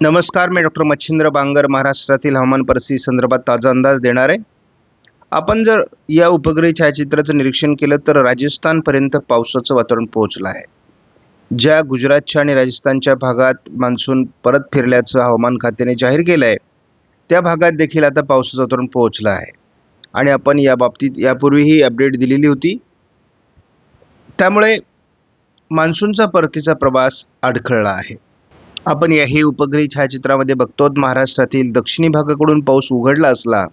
नमस्कार मी डॉक्टर मच्छिंद्र बांगर महाराष्ट्रातील हवामान परिस्थिती संदर्भात ताजा अंदाज देणार आहे. आपण जर या उपग्रही छायाचित्राचं निरीक्षण केलं तर राजस्थानपर्यंत पावसाचं वातावरण पोहोचलं आहे. ज्या गुजरातच्या आणि राजस्थानच्या भागात मान्सून परत फिरल्याचं हवामान खात्याने जाहीर केलं आहे त्या भागात देखील आता पावसाचं वातावरण पोहोचलं आहे. आणि आपण या बाबतीत यापूर्वीही अपडेट दिलेली होती. त्यामुळे मान्सूनचा परतीचा प्रवास अडखळला आहे. आपण याही उपग्रही छायाचित्रामध्ये बघतो महाराष्ट्रातील दक्षिणी भागाकडून पाऊस उघडला असला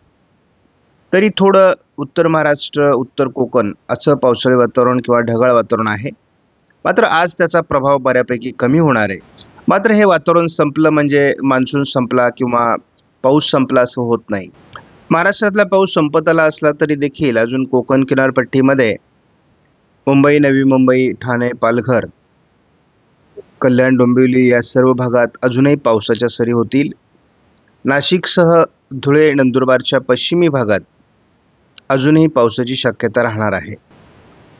तरी थोडं उत्तर महाराष्ट्र उत्तर कोकण असं पावसाळी वातावरण किंवा ढगाळ वातावरण आहे. मात्र आज त्याचा प्रभाव बऱ्यापैकी कमी होणार आहे. मात्र हे वातावरण संपलं म्हणजे मान्सून संपला किंवा पाऊस संपला असं होत नाही. महाराष्ट्रातला पाऊस संपत आला असला तरी देखील अजून कोकण किनारपट्टीमध्ये मुंबई नवी मुंबई ठाणे पालघर कल्याण डोंबिवली या सर्व भागात अजूनही पावसाच्या सरी होतील. नाशिकसह धुळे नंदुरबारच्या पश्चिमी भागात अजूनही पावसाची शक्यता राहणार आहे.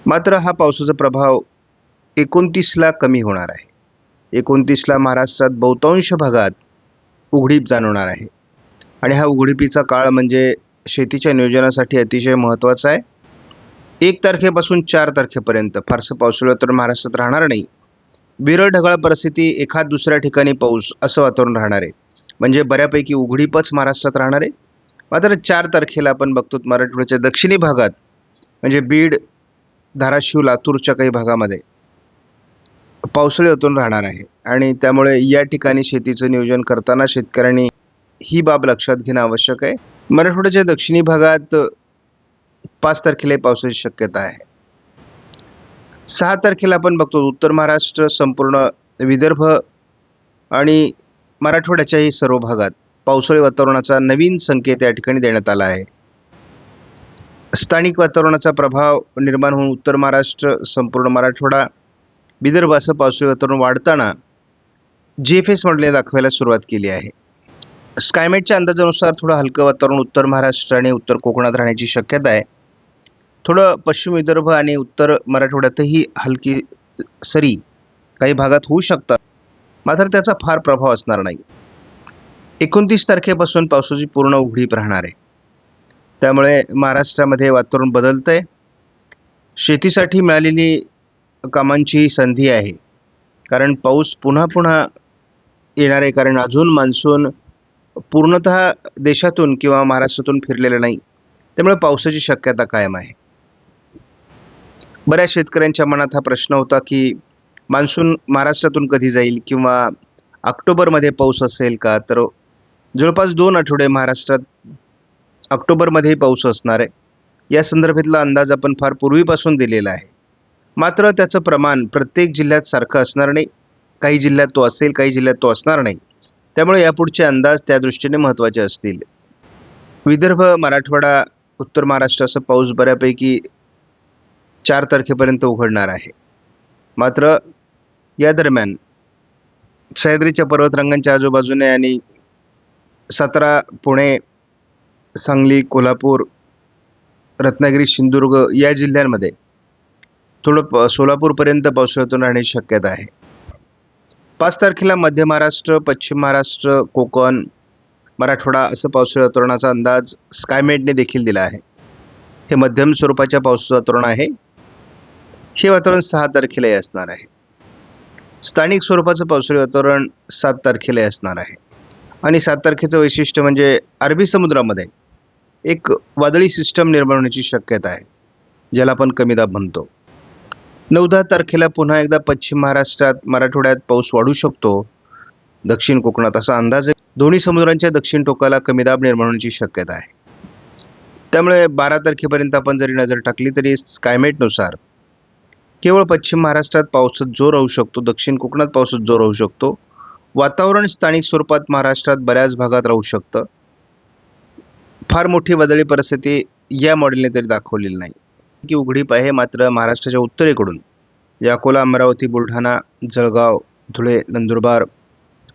मात्र हा पावसाचा प्रभाव एकोणतीसला कमी होणार आहे. एकोणतीसला महाराष्ट्रात बहुतांश भागात उघडीप जाणवणार आहे. आणि हा उघडीपीचा काळ म्हणजे शेतीच्या नियोजनासाठी अतिशय महत्त्वाचा आहे. एक तारखेपासून चार तारखेपर्यंत फारसं पावसाळी तर महाराष्ट्रात राहणार नाही. विरळ ढगाळ परिस्थिती एखाद दुसऱ्या ठिकाणी पाऊस असं वातावरण राहणार. आहे म्हणजे बऱ्यापैकी उघडीपच महाराष्ट्रात राहणार. आहे मात्र चार तारखेला आपण बघतो मराठवाड्याच्या दक्षिणी भागात म्हणजे बीड धाराशिव लातूरच्या काही भागामध्ये पावसाळी वातावरण राहणार आहे. आणि त्यामुळे या ठिकाणी शेतीचं नियोजन करताना शेतकऱ्यांनी ही बाब लक्षात घेणं आवश्यक आहे. मराठवाड्याच्या दक्षिणी भागात पाच तारखेला पावसाची शक्यता आहे. सहा तारखेला आपण बघतो उत्तर महाराष्ट्र संपूर्ण विदर्भ आणि मराठवाड्याच्याही सर्व भागात पावसाळी वातावरणाचा नवीन संकेत या ठिकाणी देण्यात आला आहे. स्थानिक वातावरणाचा प्रभाव निर्माण होऊन उत्तर महाराष्ट्र संपूर्ण मराठवाडा विदर्भ असं पावसाळी वातावरण वाढताना जी एफ एस मॉडेलने दाखवायला सुरुवात केली आहे. स्कायमेटच्या अंदाजानुसार थोडं हलकं वातावरण उत्तर महाराष्ट्र आणि उत्तर कोकणात राहण्याची शक्यता आहे. थोडं पश्चिम विदर्भ आणि उत्तर मराठवाड्यातही हलकी सरी काही भागात होऊ शकतात. मात्र त्याचा फार प्रभाव असणार नाही. एकोणतीस तारखेपासून पावसाची पूर्ण उघडीप राहणार आहे. त्यामुळे महाराष्ट्रामध्ये वातावरण बदलतं आहे शेतीसाठी मिळालेली कामांची संधी आहे. कारण पाऊस पुन्हा पुन्हा येणार आहे. कारण अजून मान्सून पूर्णत देशातून किंवा महाराष्ट्रातून फिरलेला नाही. त्यामुळे पावसाची शक्यता कायम आहे. बऱ्याच शेतकऱ्यांच्या मनात हा प्रश्न होता की मान्सून महाराष्ट्रातून कधी जाईल किंवा ऑक्टोबरमध्ये पाऊस असेल का? तर जवळपास दोन आठवडे महाराष्ट्रात ऑक्टोबरमध्येही पाऊस असणार आहे. या संदर्भातला अंदाज आपण फार पूर्वीपासून दिलेला आहे. मात्र त्याचं प्रमाण प्रत्येक जिल्ह्यात सारखं असणार नाही. काही जिल्ह्यात तो असेल काही जिल्ह्यात तो असणार नाही. त्यामुळे यापुढचे अंदाज त्या दृष्टीने महत्त्वाचे असतील. विदर्भ मराठवाडा उत्तर महाराष्ट्र असं पाऊस बऱ्यापैकी चार तारखेपर्यंत उघडणार आहे. मात्र या दरम्यान सह्याद्रीच्या पर्वतरांगांच्या आजूबाजूने आणि सातारा पुणे सांगली कोल्हापूर रत्नागिरी सिंधुदुर्ग या जिल्ह्यांमध्ये थोडं प सोलापूरपर्यंत पावसाळ्यातून राहण्याची शक्यता आहे. पाच तारखेला मध्य महाराष्ट्र पश्चिम महाराष्ट्र कोकण मराठवाडा असं पावसाळी वातावरणाचा अंदाज स्कायमेटने देखील दिला आहे. हे मध्यम स्वरूपाच्या पावसाचं वातावरण आहे. हे वातावरण सहा तारखेलाही असणार आहे. स्थानिक स्वरूपाचं पावसाळी वातावरण सात तारखेलाही असणार आहे. आणि सात तारखेचं वैशिष्ट्य म्हणजे अरबी समुद्रामध्ये एक वादळी सिस्टम निर्माण होण्याची शक्यता आहे ज्याला आपण कमी दाब म्हणतो. नऊ दहा तारखेला पुन्हा एकदा पश्चिम महाराष्ट्रात मराठवाड्यात पाऊस वाढू शकतो. दक्षिण कोकणात असा अंदाज आहे. दोन्ही समुद्रांच्या दक्षिण टोकाला कमी दाब निर्माण होण्याची शक्यता आहे. त्यामुळे बारा तारखेपर्यंत आपण जरी नजर टाकली तरी स्कायमेटनुसार केवळ पश्चिम महाराष्ट्रात पावसात जोर राहू शकतो दक्षिण कोकणात पावसात जोर राहू शकतो. वातावरण स्थानिक स्वरूपात महाराष्ट्रात बऱ्याच भागात राहू शकतं. फार मोठी वादळी परिस्थिती या मॉडेलने तरी दाखवलेली नाही. की उघडीप आहे मात्र महाराष्ट्राच्या उत्तरेकडून. या अकोला अमरावती बुलढाणा जळगाव धुळे नंदुरबार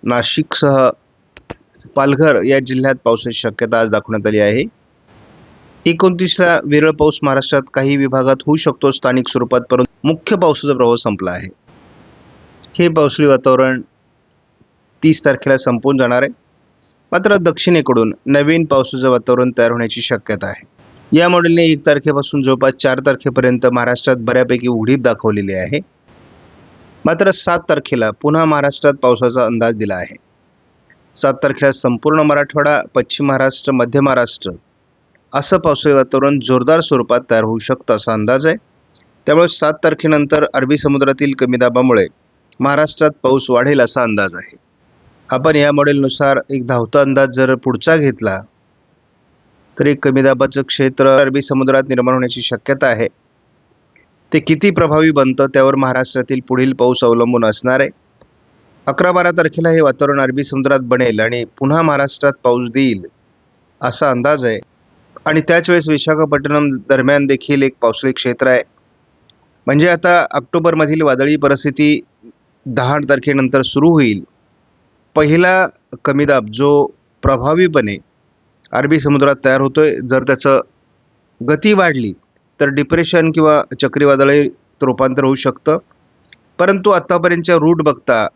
नाशिकसह पालघर या जिल्ह्यात पावसाची शक्यता आज दाखवण्यात आली आहे. एकोणतीसला विरळ पाऊस महाराष्ट्रात काही विभागात होऊ शकतो स्थानिक स्वरूपात परंतु मुख्य पावसाचा प्रभाव संपला आहे. हे पावसाळी वातावरण तीस तारखेला संपून जाणार आहे. मात्र दक्षिणेकडून नवीन पावसाचं वातावरण तयार होण्याची शक्यता आहे. या मॉडेलने एक तारखेपासून जवळपास चार तारखेपर्यंत महाराष्ट्रात बऱ्यापैकी उघडीप दाखवलेली आहे. मात्र सात तारखेला पुन्हा महाराष्ट्रात पावसाचा अंदाज दिला आहे. सात तारखेला संपूर्ण मराठवाडा पश्चिम महाराष्ट्र मध्य महाराष्ट्र असं पावसाळी वातावरण जोरदार स्वरूपात तयार होऊ शकतं असा अंदाज आहे. त्यामुळे सात तारखेनंतर अरबी समुद्रातील कमी दाबामुळे महाराष्ट्रात पाऊस वाढेल असा अंदाज आहे. आपण या मॉडेलनुसार एक धावता अंदाज जर पुढचा घेतला तर एक कमी दाबाचं क्षेत्र अरबी समुद्रात निर्माण होण्याची शक्यता आहे. ते किती प्रभावी बनतं त्यावर महाराष्ट्रातील पुढील पाऊस अवलंबून असणार आहे. अकरा बारा तारखेला हे वातावरण अरबी समुद्रात बनेल आणि पुन्हा महाराष्ट्रात पाऊस देईल असा अंदाज आहे. आणि त्याच वेळेस विशाखापट्टणम दरम्यान देखील एक पावसाळी क्षेत्र आहे. म्हणजे आता ऑक्टोबरमधील वादळी परिस्थिती दहा तारखेनंतर सुरू होईल. पहिला कमी दाब जो प्रभावीपणे अरबी समुद्रात तयार होतोय जर त्याचं गती वाढली तर डिप्रेशन किंवा चक्रीवादळी रूपांतर होऊ शकतं. परंतु आत्तापर्यंतच्या रूट बघता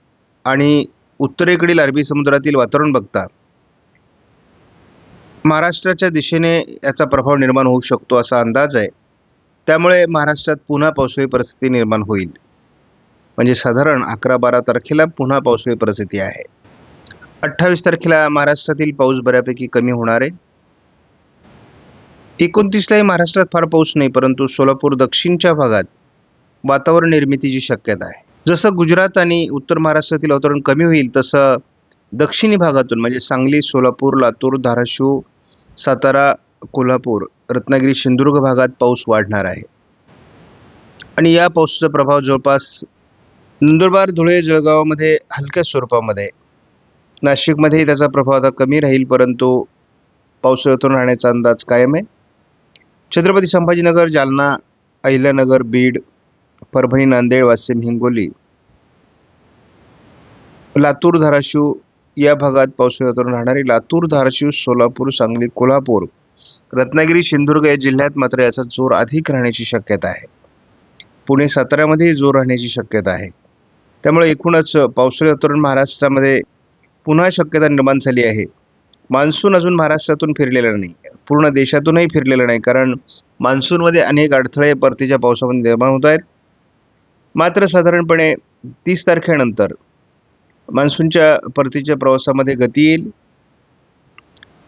आणि उत्तरेकडील अरबी समुद्रातील वातावरण बघता महाराष्ट्राच्या दिशेने याचा प्रभाव निर्माण होऊ शकतो असा अंदाज आहे. त्यामुळे महाराष्ट्रात पुन्हा पावसाळी परिस्थिती निर्माण होईल. म्हणजे साधारण अकरा बारा तारखेला पुन्हा पावसाळी परिस्थिती आहे. अठ्ठावीस तारखेला महाराष्ट्रातील पाऊस बऱ्यापैकी कमी होणार आहे. एकोणतीसलाही महाराष्ट्रात फार पाऊस नाही परंतु सोलापूर दक्षिणच्या भागात वातावरण निर्मितीची शक्यता आहे. जसं गुजरात आणि उत्तर महाराष्ट्रातील वातावरण कमी होईल तसं दक्षिणी भागातून म्हणजे सांगली सोलापूर लातूर धाराशिव सातारा कोल्हापूर रत्नागिरी सिंधुदुर्ग भागात पाऊस वाढणार आहे. आणि या पावसाचा प्रभाव जवळपास नंदुरबार धुळे जळगावमध्ये हलक्या स्वरूपामध्ये. नाशिकमध्येही त्याचा प्रभाव आता कमी राहील परंतु पावसाळ्यातून राहण्याचा अंदाज कायम आहे. छत्रपती संभाजीनगर जालना अहिल्यानगर बीड परभणी नांदेड वाशिम हिंगोली लातूर धाराशिव या भागात पावसाळी वातावरण राहणारे लातूर धाराशिव सोलापूर सांगली कोल्हापूर रत्नागिरी सिंधुदुर्ग या जिल्ह्यात मात्र याचा जोर अधिक राहण्याची शक्यता आहे. पुणे साताऱ्यामध्येही जोर राहण्याची शक्यता आहे. त्यामुळे एकूणच पावसाळी वातावरण महाराष्ट्रामध्ये पुन्हा शक्यता निर्माण झाली आहे. मान्सून अजून महाराष्ट्रातून फिरलेला नाही. पूर्ण देशातूनही फिरलेलं नाही कारण मान्सूनमध्ये अनेक अडथळे परतीच्या पावसामध्ये निर्माण होत आहेत. मात्र साधारणपणे तीस तारखेनंतर मान्सूनच्या परतीच्या प्रवासामध्ये गती येईल.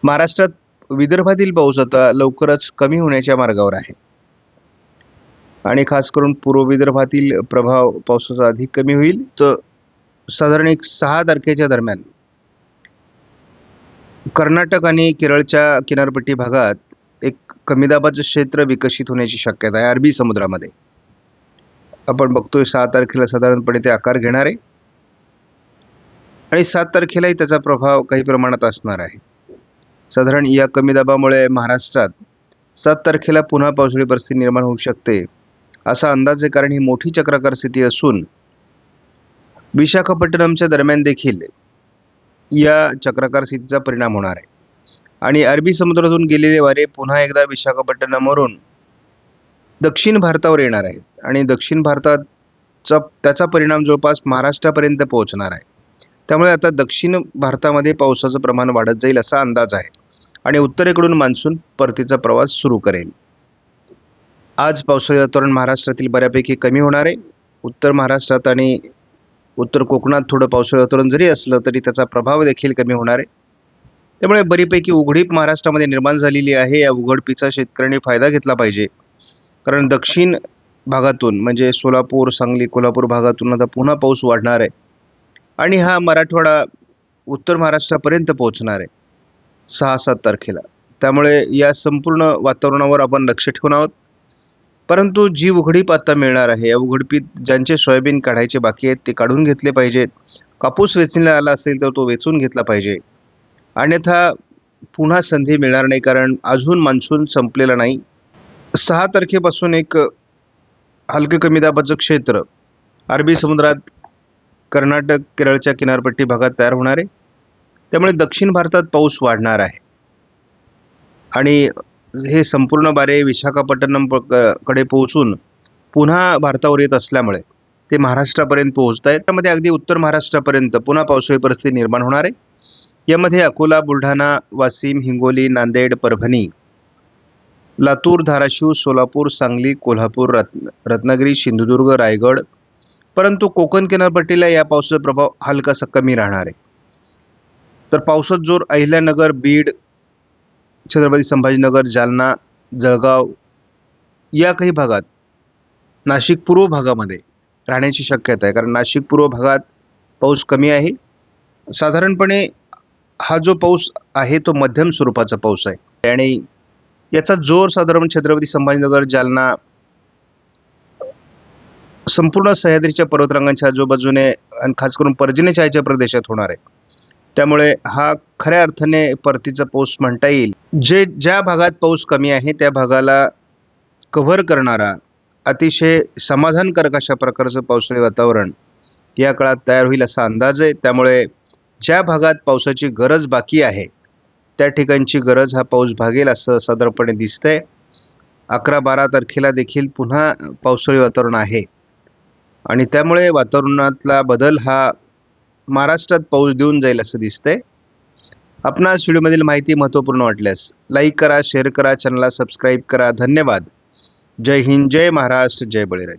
महाराष्ट्रात विदर्भातील पाऊस आता लवकरच कमी होण्याच्या मार्गावर आहे. आणि खास करून पूर्व विदर्भातील प्रभाव पावसाचा अधिक कमी होईल. तर साधारण एक सहा तारखेच्या दरम्यान कर्नाटक आणि केरळच्या किनारपट्टी भागात एक कमी दाबाचं क्षेत्र विकसित होण्याची शक्यता आहे. अरबी समुद्रामध्ये. आपण बघतोय सहा तारखेला साधारणपणे ते आकार घेणार. आहे आणि सात तारखेलाही त्याचा प्रभाव काही प्रमाणात असणार आहे. साधारण या कमी दाबामुळे महाराष्ट्रात सात तारखेला पुन्हा पावसाळी परिस्थिती निर्माण होऊ शकते असा अंदाज आहे. कारण ही मोठी चक्राकार स्थिती असून विशाखापट्टणमच्या दरम्यान देखील या चक्राकार स्थितीचा परिणाम होणार आहे. आणि अरबी समुद्रातून गेलेले वारे पुन्हा एकदा विशाखापट्टणमवरून दक्षिण भारतावर येणार आहेत. आणि दक्षिण भारताचा त्याचा परिणाम जवळपास महाराष्ट्रापर्यंत पोहोचणार आहे. त्यामुळे आता दक्षिण भारतामध्ये पावसाचं प्रमाण वाढत जाईल असा अंदाज आहे. आणि उत्तरेकडून मान्सून परतीचा प्रवास सुरू करेल. आज पावसाळी वातावरण महाराष्ट्रातील बऱ्यापैकी कमी होणार आहे. उत्तर महाराष्ट्रात आणि उत्तर कोकणात थोडं पावसाळी वातावरण जरी असलं तरी त्याचा प्रभाव देखील कमी होणार आहे. त्यामुळे बरीपैकी उघडीप महाराष्ट्रामध्ये निर्माण झालेली आहे. या उघडपीचा शेतकऱ्यांनी फायदा घेतला पाहिजे. कारण दक्षिण भागातून म्हणजे सोलापूर सांगली कोल्हापूर भागातून आता पुन्हा पाऊस वाढणार आहे. आणि हा मराठवाडा उत्तर महाराष्ट्रापर्यंत पोहोचणार आहे. सहा सात तारखेला. त्यामुळे या संपूर्ण वातावरणावर आपण लक्ष ठेवून आहोत. परंतु जी उघडीप आता मिळणार आहे या उघडपीत ज्यांचे सोयाबीन काढायचे बाकी आहेत ते काढून घेतले पाहिजे. कापूस वेचण्याला आला असेल तर तो वेचून घेतला पाहिजे. अन्यथा पुन्हा संधी मिळणार नाही कारण अजून मान्सून संपलेला नाही. सहा तारखेपासून एक हलके कमी दाबाचं क्षेत्र अरबी समुद्रात कर्नाटक केरळच्या किनारपट्टी भागात तयार होणार. आहे त्यामुळे दक्षिण भारतात पाऊस वाढणार आहे. आणि हे संपूर्ण बारे विशाखापट्टणमकडे पोहोचून पुन्हा भारतावर येत असल्यामुळे ते महाराष्ट्रापर्यंत पोहोचत आहे त्यामध्ये अगदी उत्तर महाराष्ट्रापर्यंत पुन्हा पावसाळी परिस्थिती निर्माण होणार आहे. यामध्ये अकोला बुलढाणा वाशिम हिंगोली नांदेड परभणी लातूर धाराशिव सोलापूर सांगली कोल्हापूर रत्न रत्नागिरी सिंधुदुर्ग रायगड परंतु कोकण किनारपट्टीला या पावसाचा प्रभाव हलकासा कमी राहणार आहे. तर पावसात जोर अहिल्यानगर बीड छत्रपती संभाजीनगर जालना जळगाव या काही भागात नाशिक पूर्व भागामध्ये राहण्याची शक्यता आहे. कारण नाशिक पूर्व भागात पाऊस कमी आहे. साधारणपणे हा जो पाऊस आहे तो मध्यम स्वरूपाचा पाऊस आहे. आणि याचा जोर साधारण छत्रपती संभाजीनगर जालना संपूर्ण सह्याद्रीच्या पर्वतरांगांच्या आजूबाजूने आणि खास करून पर्जन्यछायाच्या प्रदेशात होणार आहे. त्यामुळे हा खऱ्या अर्थाने परतीचा पाऊस म्हणता येईल. जे ज्या भागात पाऊस कमी आहे त्या भागाला कव्हर करणारा अतिशय समाधानकारक अशा प्रकारचं पावसाळी वातावरण या काळात तयार होईल असा अंदाज आहे. त्यामुळे ज्या भागात पावसाची गरज बाकी आहे त्या ठिकाणची गरज हा पाऊस भागेल असं साधारणपणे दिसतंय. अकरा बारा तारखेला देखील पुन्हा पावसाळी वातावरण आहे. आणि त्यामुळे वातावरणातला बदल हा महाराष्ट्रात पाऊस देऊन जाईल असं दिसतंय. आपणास व्हिडिओमधील माहिती महत्त्वपूर्ण वाटल्यास लाईक करा शेअर करा चॅनलला सबस्क्राईब करा. धन्यवाद. जय हिंद जय महाराष्ट्र जय बळीराज.